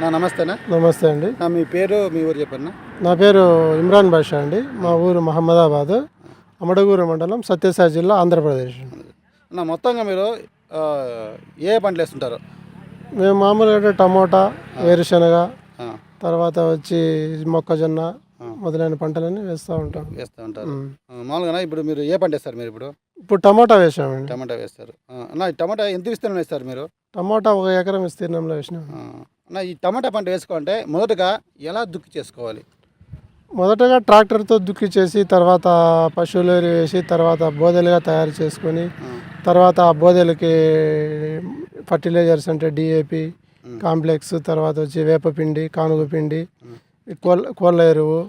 నా నమస్తేనా? నమస్తే అండి. నా మీ పేరు మీ ఊరు చెప్పన్నా నా పేరు ఇమ్రాన్ బాషా అండి. మా ఊరు మహమ్మదాబాద్. అమడగూరు మండలం సత్యసాయి జిల్లా ఆంధ్రప్రదేశ్. నా మొత్తంగా మీరు ఏ పంటలు వేస్తుంటారు? మేము మామూలుగా టమోటా వేరుశనగ తర్వాత వచ్చి మొక్కజొన్న మొదలైన పంటలన్నీ వేస్తూ ఉంటాం. వేస్తూ ఉంటారు. మామూలుగా ఇప్పుడు మీరు ఏ పంట వేస్తారు మీరు ఇప్పుడు? ఇప్పుడు టమోటా వేసామండి. టమాటా వేస్తారు. ఈ టమాటా ఎంత విస్తీర్ణం వేస్తారు మీరు? టమోటా ఒక ఎకరం విస్తీర్ణంలో వేసినాం. అన్న ఈ టమాటా పంట వేసుకోవాలంటే మొదటగా ఎలా దుక్కి చేసుకోవాలి? మొదటగా ట్రాక్టర్తో దుక్కి చేసి తర్వాత పశువులు ఎరువు వేసి తర్వాత బోదెలుగా తయారు చేసుకొని తర్వాత ఆ బోదెలకి ఫర్టిలైజర్స్ అంటే డిఏపి కాంప్లెక్స్ తర్వాత వచ్చి వేపపిండి కానుగ పిండి కోళ్ళ కోళ్ళ ఎరువు.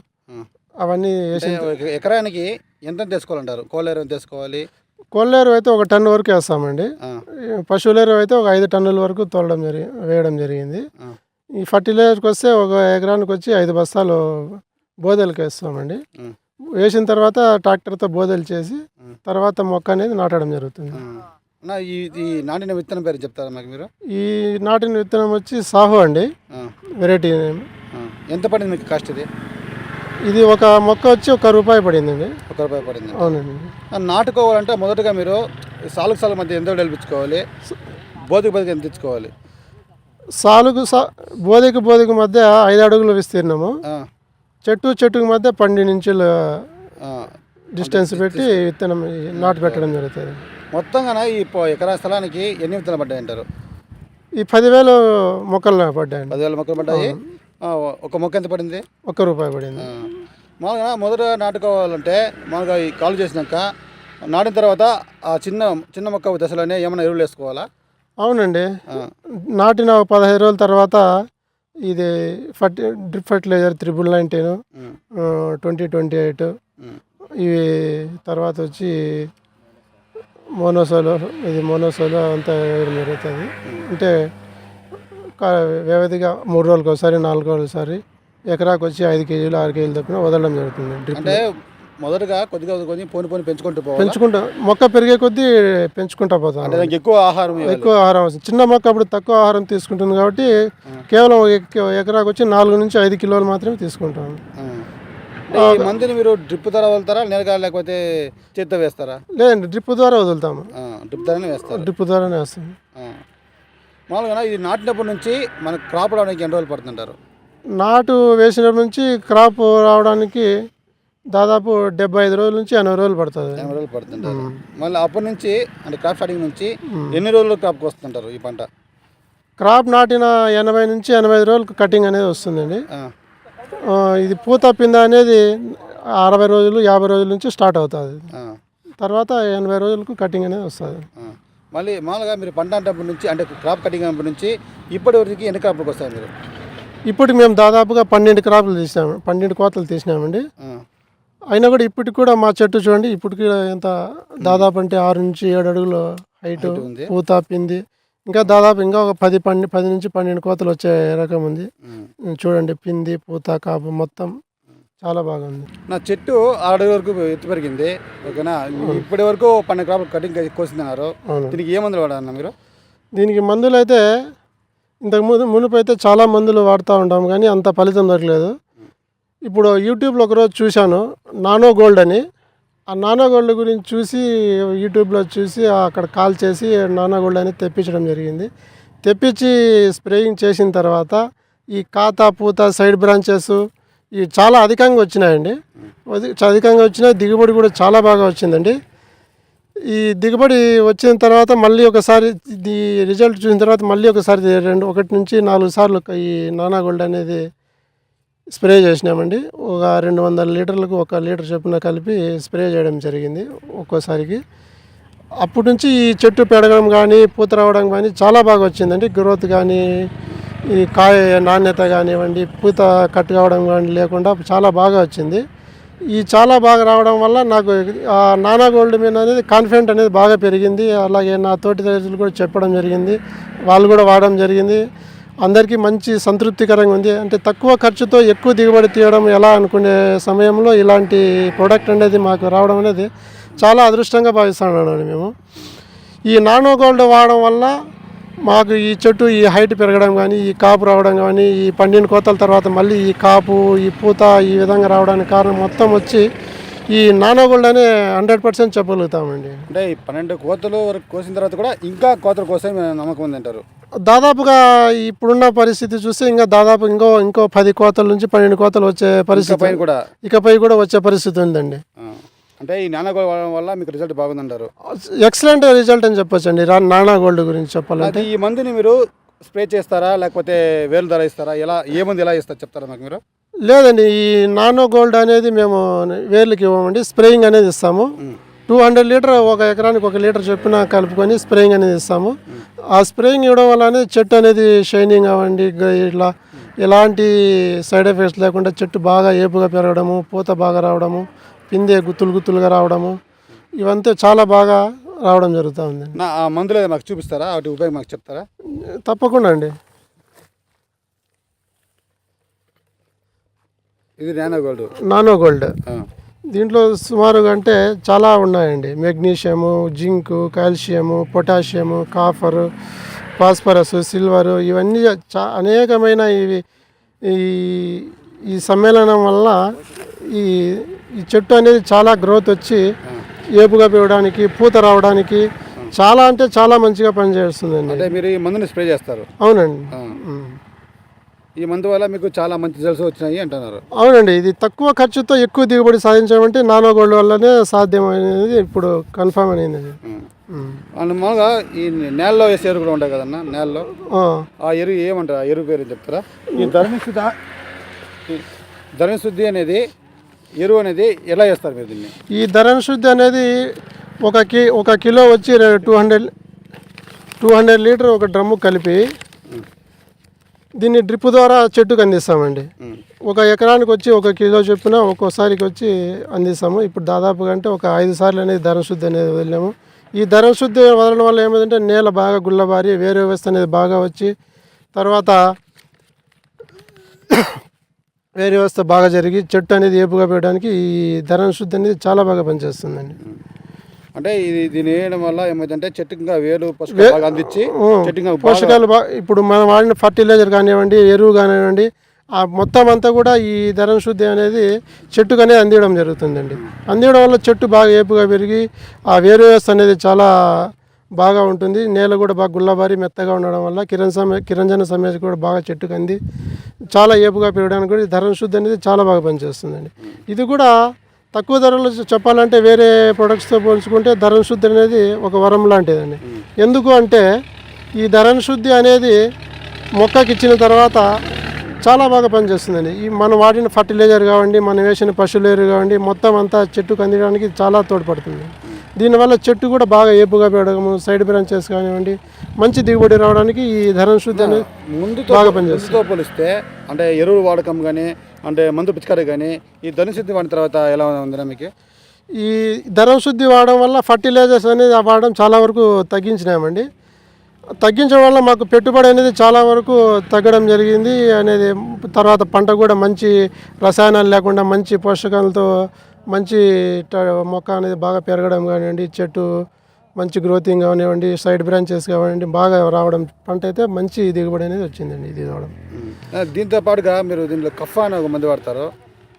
అవన్నీ వేసి ఎకరానికి ఎంత తీసుకోవాలంటారు కోళ్ళ ఎరువు తీసుకోవాలి కోళ్ళ ఎరువు అయితే ఒక టన్ను వరకు వేస్తామండి. ఆ, ఈ పశువుల ఎరువు అయితే ఒక ఐదు టన్నుల వరకు తోలడం జరిగి వేయడం జరిగింది. ఈ ఫర్టిలైజర్కి వస్తే ఒక ఎకరానికి వచ్చి ఐదు బస్తాలు బోదెలకి వేస్తామండి. వేసిన తర్వాత ట్రాక్టర్తో బోదెలు చేసి. తర్వాత మొక్క అనేది నాటడం జరుగుతుంది. ఈ నాటిన విత్తనం పేరు చెప్తారా మాకు మీరు? ఈ నాటిన విత్తనం వచ్చి సాహు అండి. వెరైటీ. ఎంత పడింది మీకు కాస్ట్ ఇది? ఇది ఒక మొక్క వచ్చి ఒక రూపాయి పడిందండి. ఒక రూపాయి పడింది అవునండి. నాటుకోవాలంటే మొదటగా మీరు సాలుకు సాలు మధ్య ఎంత నిలిపించుకోవాలి? బోధికి బోధికి ఎంత తెచ్చుకోవాలి? సాలుకు సా బోధకు బోధకు మధ్య ఐదు అడుగులు విస్తీర్ణము. చెట్టు చెట్టుకు మధ్య పన్నెండు ఆ. డిస్టెన్స్ పెట్టి విత్తనం నాటు పెట్టడం జరుగుతుంది. మొత్తంగా ఈ పో- ఎకరా స్థలానికి ఎన్ని విత్తనాలు పడ్డాయి అంటారు ఈ పదివేలు మొక్కలు పడ్డాయండి. పదివేల మొక్కలు పడ్డాయి. ఒక మొక్క ఎంత పడింది? ఒక్క రూపాయి పడింది. మామూలుగా మొదట నాటుకోవాలంటే మామూలుగా ఈ కాలు చేసినాక నాటిన తర్వాత ఆ చిన్న చిన్న మొక్క దశలోనే ఏమైనా ఎరువులు వేసుకోవాలా? అవునండి. నాటిన ఒక పదహైదు రోజుల తర్వాత ఇది ఫర్టి drip fertiliser triple nineteen twenty twenty eight ఇవి తర్వాత వచ్చి మోనోసోలో ఇది మోనోసోలో అంతా జరుగుతుంది. అంటే వ్యవధిగా మూడు రోజులకు ఒకసారి నాలుగు రోజులు ఒకసారి ఎకరాకు వచ్చి ఐదు కేజీలు ఆరు కేజీలు తప్పిన వదలడం జరుగుతుంది. అంటే మొదటగా కొద్దిగా కొద్దిగా పోని పోని పెంచుకుంటూ పోవాలి? పెంచుకుంటా మొక్క పెరిగే కొద్దీ పెంచుకుంటా పోతాం అంటే దానికి ఎక్కువ ఆహారం. ఎక్కువ ఆహారం. చిన్న మొక్క అప్పుడు తక్కువ ఆహారం తీసుకుంటుంది కాబట్టి కేవలం ఎకరాకు వచ్చి నాలుగు నుంచి ఐదు కిలోలు మాత్రమే తీసుకుంటాం మందుని మీరు డ్రిప్ ద్వారా వదులుతారా నేరుగా లేకపోతే చేత్తో వేస్తారా? లేదండి డ్రిప్ ద్వారా వదులుతాము. డ్రిప్ ద్వారానే వేస్తారు. డ్రిప్ ద్వారానే వస్తాం ఆ. మామూలుగా ఇది నాటినప్పటి నుంచి మనకు క్రాప్ రావడానికి ఎన్ని రోజులు పడుతుంటారు? నాటు వేసినప్పటి నుంచి క్రాప్ రావడానికి దాదాపు డెబ్బై ఐదు రోజుల నుంచి ఎనభై రోజులు పడుతుంది. ఎనభై రోజులు పడుతుంటారు. మళ్ళీ అప్పటి నుంచి అంటే క్రాప్ స్టార్టింగ్ నుంచి ఎన్ని రోజులు క్రాప్కి వస్తుంటారు ఈ పంట? క్రాప్ నాటిన ఎనభై నుంచి ఎనభై ఐదు రోజులకు కటింగ్ అనేది వస్తుందండి. ఇది పూత పింద అనేది అరవై రోజులు యాభై రోజుల నుంచి స్టార్ట్ అవుతుంది. తర్వాత ఎనభై రోజులకు కటింగ్ అనేది వస్తుంది. మళ్ళీ మామూలుగా మీరు పంట అంటప్పటి నుంచి అంటే క్రాప్ కటింగ్ అయినప్పటి నుంచి ఇప్పటి వరకు ఎన్ని క్రాప్లకు వస్తారు మీరు? ఇప్పటికి మేము దాదాపుగా పన్నెండు క్రాపులు తీసినాము పన్నెండు కోతలు తీసినామండి. అయినా కూడా ఇప్పటికి కూడా మా చెట్టు చూడండి ఇప్పటికి ఎంత దాదాపు అంటే ఆరు నుంచి ఏడు అడుగులు హైట్. పూత పింది ఇంకా దాదాపు ఇంకా ఒక పది పన్నె పది నుంచి పన్నెండు కోతలు వచ్చే రకం ఉంది. చూడండి పింది పూత కాపు మొత్తం చాలా బాగుంది. నా చెట్టు ఆరు వరకు ఎత్తు పెరిగింది ఓకేనా? ఇప్పటి వరకు పన్నెండు క్రాప్ కటింగ్ కోసిందన్నారు. దీనికి ఏ మందులు వాడాలన్నా మీరు? దీనికి మందులు అయితే ఇంతకు ముందు మునుపు అయితే చాలా మందులు వాడుతూ ఉంటాం కానీ అంత ఫలితం దొరకలేదు. ఇప్పుడు యూట్యూబ్లో ఒకరోజు చూశాను నానో గోల్డ్ అని. ఆ నానో గోల్డ్ గురించి చూసి యూట్యూబ్లో చూసి అక్కడ కాల్ చేసి నానో గోల్డ్ అనేది తెప్పించడం జరిగింది. తెప్పించి స్ప్రేయింగ్ చేసిన తర్వాత ఈ కాత పూత సైడ్ బ్రాంచెస్ ఇవి చాలా అధికంగా వచ్చినాయండి. అధికంగా వచ్చినాయి దిగుబడి కూడా చాలా బాగా వచ్చిందండి. ఈ దిగుబడి వచ్చిన తర్వాత మళ్ళీ ఒకసారి ఈ రిజల్ట్ చూసిన తర్వాత మళ్ళీ ఒకసారి రెండు ఒకటి నుంచి నాలుగు సార్లు ఈ నానా గోల్డ్ అనేది స్ప్రే చేసినామండి. ఒక రెండు వందల లీటర్లకు ఒక లీటర్ చొప్పున కలిపి స్ప్రే చేయడం జరిగింది ఒక్కోసారికి. అప్పటి నుంచి ఈ చెట్టు పెరగడం కానీ పూత రావడం కానీ చాలా బాగా వచ్చిందండి. గ్రోత్ కానీ ఈ కాయ నాణ్యత కానివ్వండి పూత కట్ కావడం కానీ లేకుండా చాలా బాగా వచ్చింది. ఈ చాలా బాగా రావడం వల్ల నాకు నానా గోల్డ్ మీద అనేది కాన్ఫిడెంట్ అనేది బాగా పెరిగింది. అలాగే నా తోటి రైతులు కూడా చెప్పడం జరిగింది. వాళ్ళు కూడా వాడడం జరిగింది. అందరికీ మంచి సంతృప్తికరంగా ఉంది. అంటే తక్కువ ఖర్చుతో ఎక్కువ దిగుబడి తీయడం ఎలా అనుకునే సమయంలో ఇలాంటి ప్రోడక్ట్ అనేది మాకు రావడం అనేది చాలా అదృష్టంగా భావిస్తున్నాను మేము. ఈ నానో గోల్డ్ వాడడం వల్ల మాకు ఈ చెట్టు ఈ హైట్ పెరగడం కానీ ఈ కాపు రావడం కానీ ఈ పండిన కోతల తర్వాత మళ్ళీ ఈ కాపు ఈ పూత ఈ విధంగా రావడానికి కారణం మొత్తం వచ్చి ఈ నానోగోల్డ్ అనే హండ్రెడ్ పర్సెంట్ చెప్పగలుగుతామండి. అంటే ఈ పన్నెండు కోతలు వరకు కోసిన తర్వాత కూడా ఇంకా కోతల కోసం నమ్మకం ఉంది అంటారు. దాదాపుగా ఇప్పుడున్న పరిస్థితి చూస్తే ఇంకా దాదాపు ఇంకో ఇంకో పది కోతల నుంచి పన్నెండు కోతలు వచ్చే పరిస్థితి పైన కూడా. ఇకపై కూడా వచ్చే పరిస్థితి ఉందండి. అంటే ఈ నానగోళ వాడడం వల్ల మీకు రిజల్ట్ బాగుందంటారు. ఎక్సలెంట్ రిజల్ట్ అని చెప్పొచ్చండి. నానా గోల్డ్ గురించి చెప్పాలంటే. ఈ మందుని మీరు స్ప్రే చేస్తారా లేకపోతే వేలు ధర ఇస్తారా? ఎలా ఏ మందు ఎలా ఇస్తారు చెప్తారా మాకు మీరు? లేదండి ఈ నానో గోల్డ్ అనేది మేము వేర్లకి ఇవ్వమండి. స్ప్రేయింగ్ అనేది ఇస్తాము. టూ హండ్రెడ్ లీటర్ ఒక ఎకరానికి ఒక లీటర్ చొప్పున కలుపుకొని స్ప్రేయింగ్ అనేది ఇస్తాము. ఆ స్ప్రేయింగ్ ఇవ్వడం వల్ల చెట్టు అనేది షైనింగ్ అవ్వండి ఇట్లా ఎలాంటి సైడ్ ఎఫెక్ట్స్ లేకుండా చెట్టు బాగా ఏపుగా పెరగడము పూత బాగా రావడము పిందె గుత్తులు గుత్తులుగా రావడము ఇవంతా చాలా బాగా రావడం జరుగుతూ ఉందండి నా ఆ మందులు ఏదో మాకు చూపిస్తారా? వాటి ఉపయోగం మాకు చెప్తారా? తప్పకుండా అండి. ఇది నానో గోల్డ్. Nano gold. దీంట్లో సుమారుగా అంటే చాలా ఉన్నాయండి. Magnesium zinc calcium potassium copper phosphorus silver ఇవన్నీ చా అనేకమైన ఇవి ఈ ఈ సమ్మేళనం వల్ల ఈ ఈ చెట్టు అనేది చాలా గ్రోత్ వచ్చి ఏపుగా పెరగడానికి పూత రావడానికి చాలా అంటే చాలా మంచిగా పనిచేస్తుందండి. అంటే మీరు ఈ మందుని స్ప్రే చేస్తారు. అవునండి. ఈ మందు వల్ల మీకు చాలా మంచి రిజల్ట్స్ వచ్చినాయి అంటున్నారు. అవునండి ఇది తక్కువ ఖర్చుతో ఎక్కువ దిగుబడి సాధించామంటే నానో గోల్డ్ వల్లనే సాధ్యమైనది ఇప్పుడు కన్ఫామ్ అయింది ఉం. ఉమ్. అండ్ మామూలుగా ఈ నేలలో వేసే ఎరువు కూడా ఉంటాయి కదన్న నేలలో. ఆ, ఎరువు ఏమంటారు? ఆ ఎరువు పేరు చెప్తారా? ఈ ధరణి శుద్ధ ఈ ధరణి శుద్ధి అనేది ఎరువు అనేది ఎలా చేస్తారు మీరు దీన్ని? ఈ ధరణ శుద్ధి అనేది ఒక కి ఒక కిలో వచ్చి two hundred two hundred litre ఒక డ్రమ్ము కలిపి దీన్ని డ్రిప్ ద్వారా చెట్టుకు అందిస్తామండి. ఒక ఎకరానికి వచ్చి ఒక కిలో చొప్పున ఒక్కోసారికి వచ్చి అందిస్తాము. ఇప్పుడు దాదాపుగా అంటే ఒక ఐదు సార్లు అనేది ధరణ శుద్ధి అనేది వదిలాము. ఈ ధరణ శుద్ధి వదలడం వల్ల ఏమైందంటే నేల బాగా గుల్లబారి వేరే వ్యవస్థ అనేది బాగా వచ్చి తర్వాత వేరే వ్యవస్థ బాగా జరిగి చెట్టు అనేది ఏపుగా పెట్టడానికి ఈ ధరణ శుద్ధి అనేది చాలా బాగా పనిచేస్తుందండి అంటే ఇది దీన్ని వేయడం వల్ల ఏమైందంటే చెట్టు ఇంకా వేలు అందించి. చెట్టు పోషకాలు ఇప్పుడు మనం వాడిన ఫర్టిలైజర్ కానివ్వండి ఎరువు కానివ్వండి ఆ మొత్తం అంతా కూడా ఈ ధరణ శుద్ధి అనేది చెట్టుకనే అందించడం జరుగుతుందండి అందించడం వల్ల చెట్టు బాగా ఏపుగా పెరిగి ఆ వేరు వ్యవస్థ అనేది చాలా బాగా ఉంటుంది. నేల కూడా బాగా గుల్లబారి మెత్తగా ఉండడం వల్ల కిరణ్ సమయ కిరంజన సమేత కూడా బాగా చెట్టుకు అంది చాలా ఏపుగా పెరగడానికి కూడా ఈ ధరణ శుద్ధి అనేది చాలా బాగా పనిచేస్తుందండి. ఇది కూడా తక్కువ ధరలో చెప్పాలంటే వేరే ప్రొడక్ట్స్తో పోల్చుకుంటే ధరణ శుద్ధి అనేది ఒక వరం లాంటిదండి. ఎందుకు అంటే ఈ ధరణ శుద్ధి అనేది మొక్కకి ఇచ్చిన తర్వాత చాలా బాగా పనిచేస్తుందండి. ఈ మనం వాడిన ఫర్టిలైజర్ కావండి మనం వేసిన పశువుల కావండి మొత్తం అంతా చెట్టుకు అందించడానికి చాలా తోడ్పడుతుంది. దీనివల్ల చెట్టు కూడా బాగా ఏపుగా పెరగము సైడ్ బ్రాంచెస్ కానివ్వండి మంచి దిగుబడి రావడానికి ఈ ధరణ శుద్ధి అనేది ముందుతో బాగా పనిచేస్తుంది. పోలిస్తే అంటే ఎరువులు వాడకం కానీ అంటే మందు పిచికారీ కానీ ఈ ధని శుద్ధి వాడిన తర్వాత ఎలా ఉందిరా మీకు? ఈ ధరం శుద్ధి వాడడం వల్ల ఫర్టిలైజర్స్ అనేది వాడడం చాలా వరకు తగ్గించినామండి. తగ్గించడం వల్ల మాకు పెట్టుబడి అనేది చాలా వరకు తగ్గడం జరిగింది. అనేది తర్వాత పంట కూడా మంచి రసాయనాలు లేకుండా మంచి పోషకాలతో మంచి మొక్క అనేది బాగా పెరగడం కానివ్వండి చెట్టు మంచి గ్రోతింగ్ కానివ్వండి సైడ్ బ్రాంచెస్ కానివ్వండి బాగా రావడం పంట అయితే మంచి దిగుబడి అనేది వచ్చిందండి ఇది రావడం. దీంతో పాటుగా మీరు దీంట్లో కఫా అని ఒక మందు వాడతారు.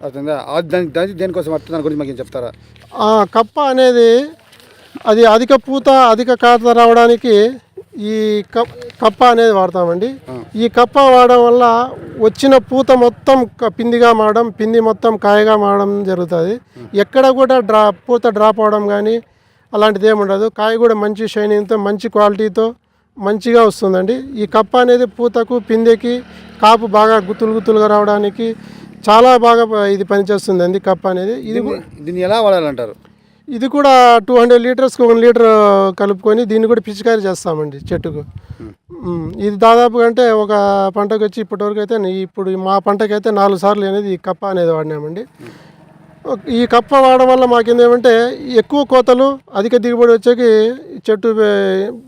అర్థంగా దాని దాని దేనికోసం వాడుతుంది దాని గురించి మాకు చెప్తారా? ఆ కప్ప అనేది అది అధిక పూత అధిక కాత రావడానికి ఈ కప్ కప్ప అనేది వాడతామండి. ఈ కప్ప వాడడం వల్ల వచ్చిన పూత మొత్తం పిందిగా మారడం పింది మొత్తం కాయగా మారడం జరుగుతుంది. ఎక్కడ కూడా డ్రా పూత డ్రాప్ అవడం కానీ అలాంటిది ఏమి ఉండదు. కాయ కూడా మంచి షైనింగ్తో మంచి క్వాలిటీతో మంచిగా వస్తుందండి. ఈ కప్ప అనేది పూతకు పిందెకి కాపు బాగా గుత్తులు గుత్తులుగా రావడానికి చాలా బాగా ఇది పనిచేస్తుందండి కప్ప అనేది. ఇది దీన్ని ఎలా వాడాలంటారు? ఇది కూడా టూ హండ్రెడ్ లీటర్స్కి ఒక లీటర్ కలుపుకొని దీన్ని కూడా పిచికారీ చేస్తామండి చెట్టుకు. మ్, ఇది దాదాపు అంటే ఒక పంటకు వచ్చి ఇప్పటివరకు అయితే ఇప్పుడు మా పంటకి అయితే నాలుగు సార్లు అనేది ఈ కప్ప అనేది వాడినామండి. ఒక- ఈ కప్ప వాడడం వల్ల మాకేందేమంటే ఎక్కువ కోతలు అధిక దిగుబడి వచ్చేకి చెట్టు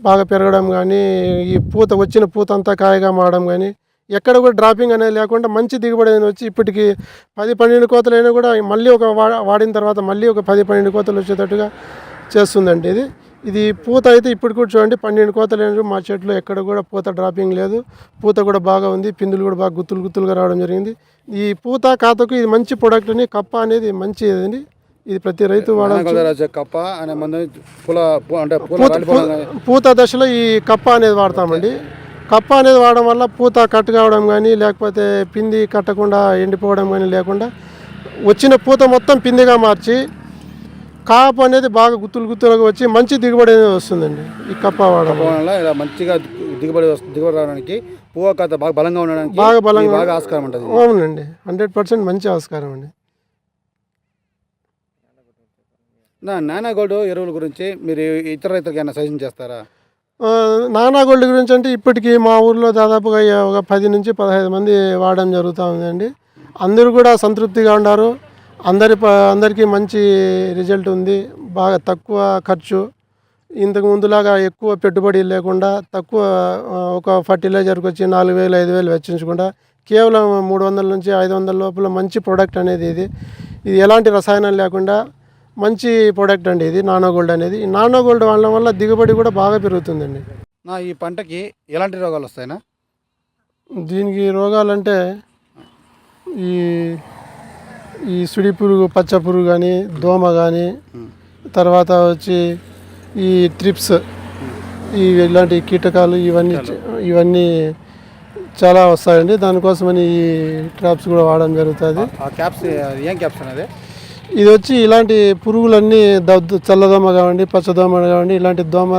బాగా పెరగడం కానీ ఈ పూత వచ్చిన పూత అంతా కాయగా మారడం కానీ ఎక్కడ కూడా డ్రాపింగ్ అనేది లేకుండా మంచి దిగుబడి అనేది వచ్చి ఇప్పటికి పది పన్నెండు కోతలు అయినా కూడా మళ్ళీ ఒక వాడిన తర్వాత మళ్ళీ ఒక పది పన్నెండు కోతలు వచ్చేటట్టుగా చేస్తుందండి ఇది. ఇది పూత అయితే ఇప్పుడు కూడా చూడండి పన్నెండు కోతలు. మా చెట్లు ఎక్కడ కూడా పూత డ్రాపింగ్ లేదు. పూత కూడా బాగా ఉంది. పిందులు కూడా బాగా గుత్తులు గుత్తులుగా రావడం జరిగింది. ఈ పూత కాతకు ఇది మంచి ప్రొడక్ట్ అని కప్ప అనేది మంచి అండి. ఇది ప్రతి రైతు వాడాలి కప్ప అనే పూత దశలో ఈ కప్ప అనేది వాడతామండి. కప్ప అనేది వాడడం వల్ల పూత కట్ కావడం కానీ లేకపోతే పిండి కట్టకుండా ఎండిపోవడం కానీ లేకుండా వచ్చిన పూత మొత్తం పిండిగా మార్చి కాపు అనేది బాగా గుత్తులు గుత్తులుగా వచ్చి మంచి దిగుబడి అనేది వస్తుందండి ఈ కప్ప వాడడం వల్ల. ఇలా మంచిగా దిగుబడి దిగుబడి రావడానికి పువ్వు కథ బాగా బలంగా ఉండడానికి బాగా బలంగా- బాగా ఆస్కారం ఉంటుంది. అవునండి. హండ్రెడ్ పర్సెంట్ మంచి ఆస్కారం అండి. నా నానా గోల్డ్ ఎరువుల గురించి మీరు ఇతర రైతులకు ఏమైనా సజెషన్ చేస్తారా? నానా గోల్డ్ గురించి అంటే ఇప్పటికీ మా ఊర్లో దాదాపుగా ఒక పది నుంచి పదహైదు మంది వాడడం జరుగుతూ ఉందండి. అందరూ కూడా సంతృప్తిగా ఉన్నారు అందరి ప- అందరికీ మంచి రిజల్ట్ ఉంది. బాగా తక్కువ ఖర్చు. ఇంతకు ముందులాగా ఎక్కువ పెట్టుబడి లేకుండా తక్కువ ఒక ఫర్టిలైజర్కి వచ్చి నాలుగు వేలు ఐదు వేలు వెచ్చించకుండా కేవలం మూడు వందల నుంచి ఐదు వందల లోపల మంచి ప్రోడక్ట్ అనేది ఇది. ఇది ఎలాంటి రసాయనాలు లేకుండా మంచి ప్రోడక్ట్ అండి ఇది నానో గోల్డ్ అనేది నానో గోల్డ్ వాడడం వల్ల దిగుబడి కూడా బాగా పెరుగుతుందండి నా ఈ పంటకి ఎలాంటి రోగాలు వస్తాయినా దీనికి రోగాలంటే ఈ ఈ సుడి పురుగు పచ్చ పురుగు కానీ దోమ కానీ తర్వాత వచ్చి ఈ త్రిప్స్ ఈ ఇలాంటి కీటకాలు ఇవన్నీ ఇవన్నీ చాలా వస్తాయండి దానికోసమని ఈ ట్రాప్స్ కూడా వాడడం జరుగుతుంది ఆ క్యాప్స్ ఏం క్యాప్స్ అనేది ఇది వచ్చి ఇలాంటి పురుగులన్నీ దద్దు చల్లదోమ కావండి పచ్చదోమ కావండి ఇలాంటి దోమ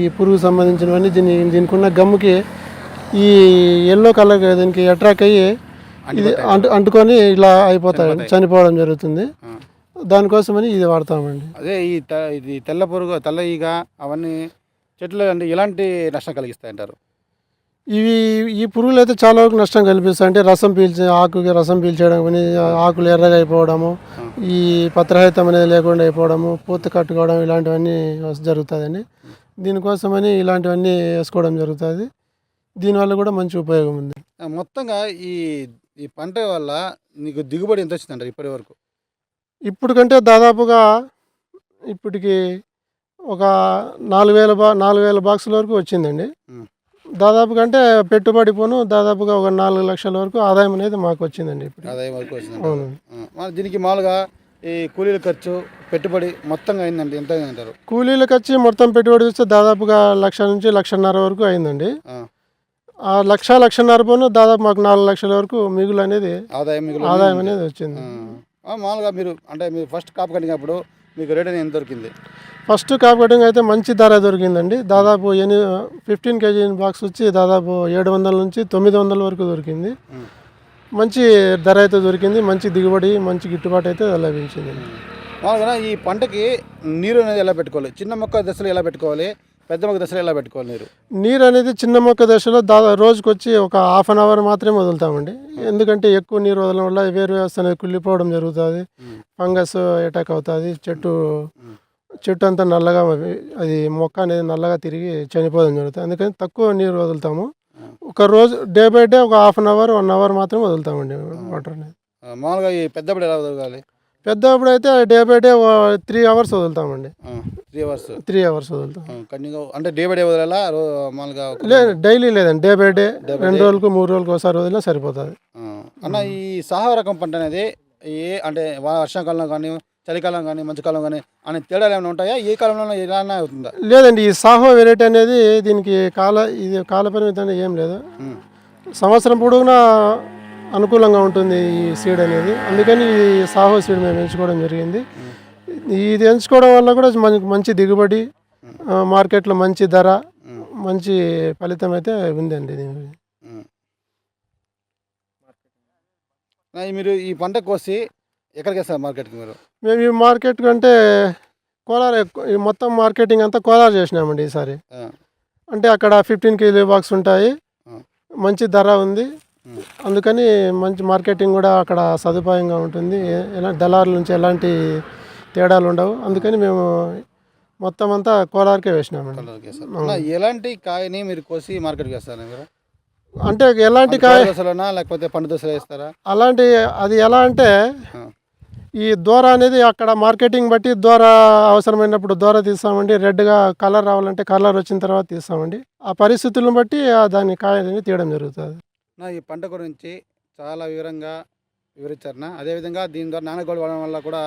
ఈ పురుగు సంబంధించినవన్నీ దీని దీనికి ఉన్న గమ్ముకి ఈ ఎల్లో కలర్ దీనికి అట్రాక్ట్ అయ్యి ఇది అంటు అంటుకొని ఇలా అయిపోతాయి చనిపోవడం జరుగుతుంది. దానికోసమని ఇది వాడతామండి. అదే ఈ ఇది తెల్ల పురుగు తెల్ల ఈగ అవన్నీ చెట్లు అంటే ఎలాంటి నష్టం కలిగిస్తాయి అంటారు ఇవి ఈ పురుగులు అయితే చాలా వరకు నష్టం కల్పిస్తాయి. అంటే రసం పీల్చే ఆకుకి రసం పీల్చేయడం కానీ ఆకులు ఎర్రగా అయిపోవడము ఈ పత్రహితం అనేది లేకుండా అయిపోవడము పూత కట్టుకోవడం ఇలాంటివన్నీ జరుగుతుందండి దీనికోసమని ఇలాంటివన్నీ వేసుకోవడం జరుగుతుంది. దీనివల్ల కూడా మంచి ఉపయోగం ఉంది. మొత్తంగా ఈ ఈ పంట వల్ల నీకు దిగుబడి ఎంత వచ్చిందంటారు ఇప్పటి వరకు? ఇప్పుడు కంటే దాదాపుగా ఇప్పటికి ఒక నాలుగు వేల బా నాలుగు వేల బాక్సుల వరకు వచ్చిందండి. ఉం. దాదాపు కంటే పెట్టుబడి పోను దాదాపుగా ఒక నాలుగు లక్షల వరకు ఆదాయం అనేది మాకు వచ్చిందండి ఇప్పుడు. ఆదాయం వరకు వచ్చింది అవును. దీనికి మామూలుగా ఈ కూలీల ఖర్చు పెట్టుబడి మొత్తంగా అయిందండి ఎంత అయిందంటారు? కూలీలకు వచ్చి మొత్తం పెట్టుబడి చూస్తే దాదాపుగా లక్ష నుంచి లక్షన్నర వరకు అయిందండి. ఆ, లక్ష లక్షన్నర పోను దాదాపు మాకు నాలుగు లక్షల వరకు మిగులు అనేది ఆదాయం మిగులు ఆదాయం అనేది వచ్చింది. మామూలుగా మీరు అంటే మీరు ఫస్ట్ కాపు కట్టినప్పుడు మీకు రేట్ అనేది ఎంత దొరికింది? ఫస్ట్ కాప్ కటింగ్ అయితే మంచి ధర దొరికిందండి. దాదాపు ఎని ఫిఫ్టీన్ కేజీ బాక్స్ వచ్చి దాదాపు ఏడు వందల నుంచి తొమ్మిది వందల వరకు దొరికింది. మంచి ధర అయితే దొరికింది. మంచి దిగుబడి మంచి గిట్టుబాటు అయితే లభించింది. ఈ పంటకి నీరు అనేది ఎలా పెట్టుకోవాలి? చిన్న మొక్క దశలో ఎలా పెట్టుకోవాలి? పెద్ద మొక్క దశలో ఎలా పెట్టుకోవాలి నీరు? నీరు అనేది చిన్న మొక్క దశలో దాదా రోజుకి వచ్చి ఒక హాఫ్ అన్ అవర్ మాత్రమే వదులుతామండి. ఎందుకంటే ఎక్కువ నీరు వదలడం వల్ల వేరు వ్యవస్థ అనేది కుళ్ళిపోవడం జరుగుతుంది. ఫంగస్ అటాక్ అవుతుంది. చెట్టు. చెట్టు అంతా నల్లగా అది మొక్క అనేది నల్లగా తిరిగి చనిపోవడం జరుగుతుంది. అందుకని తక్కువ నీరు వదులుతాము. ఒక రోజు డే బై డే ఒక half an hour one hour మాత్రం వదులుతామండి వాటర్ అనేది. మామూలుగా ఈ పెద్దప్పుడు ఎలా వదలగాలి? పెద్దప్పుడు అయితే day by day three hours వదులుతామండి. Three hours three hours వదులుతాం. కంటిన్యూ అంటే డే బై డే వదలాలా? మామూలుగా లేదు డైలీ లేదండి. డే బై డే రెండు రోజులకు మూడు రోజులకు ఒకసారి వదిలినా సరిపోతుంది. అన్న ఈ సాహో రకం పంట అనేది ఏ అంటే వా- వర్షాకాలంలో కానీ చలికాలం కానీ మంచుకాలం కానీ అనే తేడాలు ఏమైనా ఉంటాయా? ఏ కాలంలో ఎలా అవుతుందా? లేదండి ఈ సాహో వెరైటీ అనేది దీనికి కాల ఇది కాల పరిమితి అనేది ఏం లేదు. సంవత్సరం పొడవునా అనుకూలంగా ఉంటుంది ఈ సీడ్ అనేది అందుకని ఈ సాహో సీడ్ మేము ఎంచుకోవడం జరిగింది ఇది ఎంచుకోవడం వల్ల కూడా మనకి మంచి దిగుబడి మార్కెట్లో మంచి ధర. మంచి ఫలితం అయితే ఉందండి మీరు ఈ పంట కోసి ఎక్కడికి వేస్తారు మార్కెట్కి మీరు మేము ఈ మార్కెట్ కంటే కోలార్ ఈ మొత్తం మార్కెటింగ్ అంతా కోలార్ చేసినామండి ఈసారి. అంటే అక్కడ ఫిఫ్టీన్ కేజీ బాక్స్ ఉంటాయి. మంచి ధర ఉంది. అందుకని మంచి మార్కెటింగ్ కూడా అక్కడ సదుపాయంగా ఉంటుంది. ఎలా దళారుల నుంచి ఎలాంటి తేడాలు ఉండవు. అందుకని మేము మొత్తం అంతా కోలార్కే వేసినామండి ఎలాంటి కాయని మీరు కోసి మార్కెట్కి వేస్తారు మీరు? అంటే ఎలాంటి కాయ దశలోనా లేకపోతే పండు దశలో వేస్తారా? అలాంటి అది ఎలా అంటే. ఈ దూర అనేది అక్కడ మార్కెటింగ్ బట్టి దూర అవసరమైనప్పుడు దూర తీస్తామండి. రెడ్గా కలర్ రావాలంటే కలర్ వచ్చిన తర్వాత తీస్తామండి. ఆ పరిస్థితులను బట్టి ఆ దాని కాయలని తీయడం జరుగుతుంది. నా ఈ పంట గురించి చాలా వివరంగా వివరించారు అదేవిధంగా దీని ద్వారా నానగోల్డ్ వాడడం వల్ల కూడా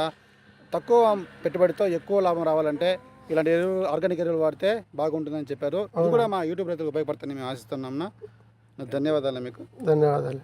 తక్కువ పెట్టుబడితో ఎక్కువ లాభం రావాలంటే ఇలాంటి ఎరువులు ఆర్గానిక్ ఎరువులు వాడితే బాగుంటుందని చెప్పారు. ఇది అవును. కూడా మా యూట్యూబ్ రైతులకు ఉపయోగపడుతుందని మేము ఆశిస్తున్నాం ధన్యవాదాలు మీకు. ధన్యవాదాలు.